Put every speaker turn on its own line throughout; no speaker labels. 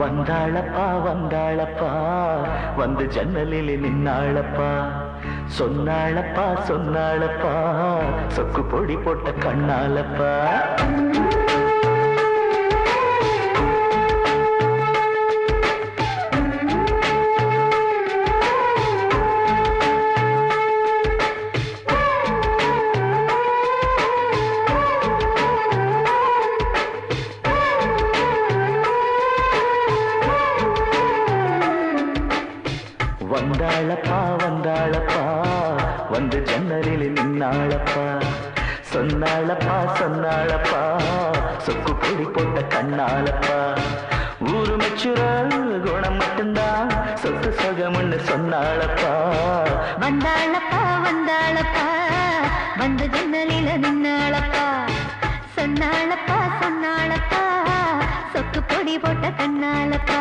வந்தாளப்பா வந்தாளப்பா வந்து ஜன்னலில் நின்னாளப்பா. சொன்னாளப்பா சொன்னாளப்பா. சொக்கு பொடி போட்ட கண்ணாலப்பா வந்தாளப்பா வந்தாளப்பா. வந்து ஜன்னலில் நின்னாளப்பா. சொன்னாளப்பா சொன்னாளப்பா. சொக்கு பொடி போட்ட கண்ணாலப்பா ஊரு மெச்சுற குணம் மட்டும்தான். சொத்து சொகம்னு சொன்னாளப்பா.
வந்தாளப்பா வந்தாளப்பா. வந்து ஜன்னலில் நின்னாளப்பா. சொன்னாளப்பா சொன்னாளப்பா. சொக்கு பொடி போட்ட கண்ணாலப்பா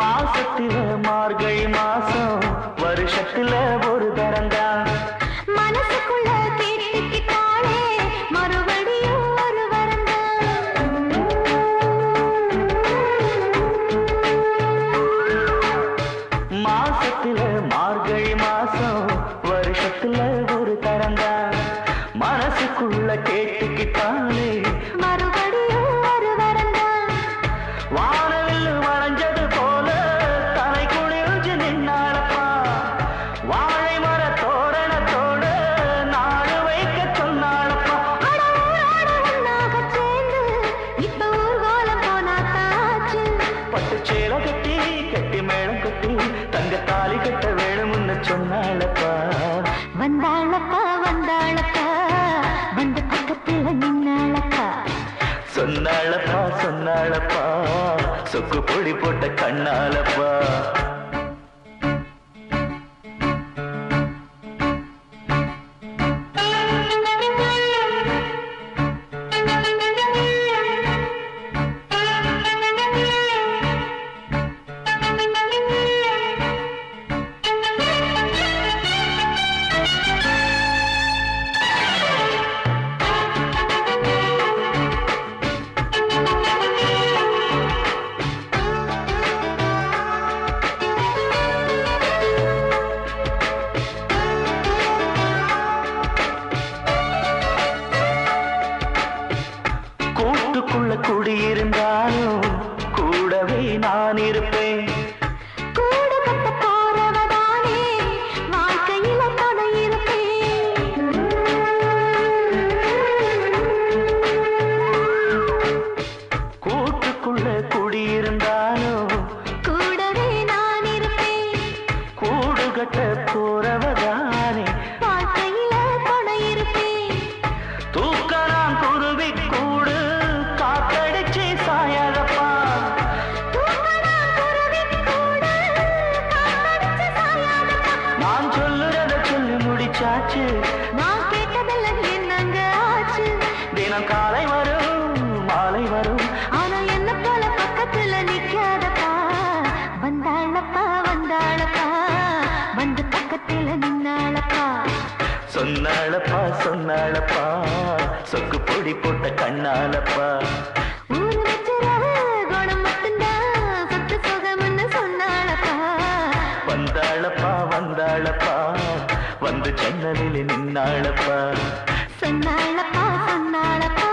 மாசத்தில மார்கழி மாசம் வருஷத்துல ஒரு தரந்தான்
மனசுக்குள்ள கேட்டுக்கிட்டாளே மறுபடியும் ஒரு
மாசத்துல மார்கழி மாசம் வருஷத்துல ஒரு தரந்தான் மனசுக்குள்ள கேட்டுக்கிட்டாலே கட்டி கட்டி மேளம் கட்டி தங்க தாலி கட்ட வேணும்னு சொன்னாளப்பா.
வந்தாளப்பா வந்தாளப்பா வந்து பக்கத்துல நின்னாளப்பா.
சொன்னாளப்பா சொன்னாளப்பா. சொக்கு பொடி போட்ட கண்ணாலப்பா கூட்டுக்குள்ள குடியிருந்தாலும் தினம் காலை வரும் மாலை வரும்.
ஆனா என்ன போல பக்கத்துல நிக்காதப்பா. வந்தாளப்பா வந்தாளப்பா. வந்து பக்கத்துல நின்னாளப்பா.
சொன்னாளப்பா சொன்னாளப்பா. சொக்கு பொடி போட்ட கண்ணாலப்பா வந்தாளப்பா வந்தாளப்பா. வந்து ஜன்னலில் நின்னாளப்பா.
சொன்னாளப்பா சொன்னாளப்பா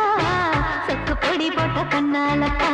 சொக்கு பொடி போட்ட கண்ணாலப்பா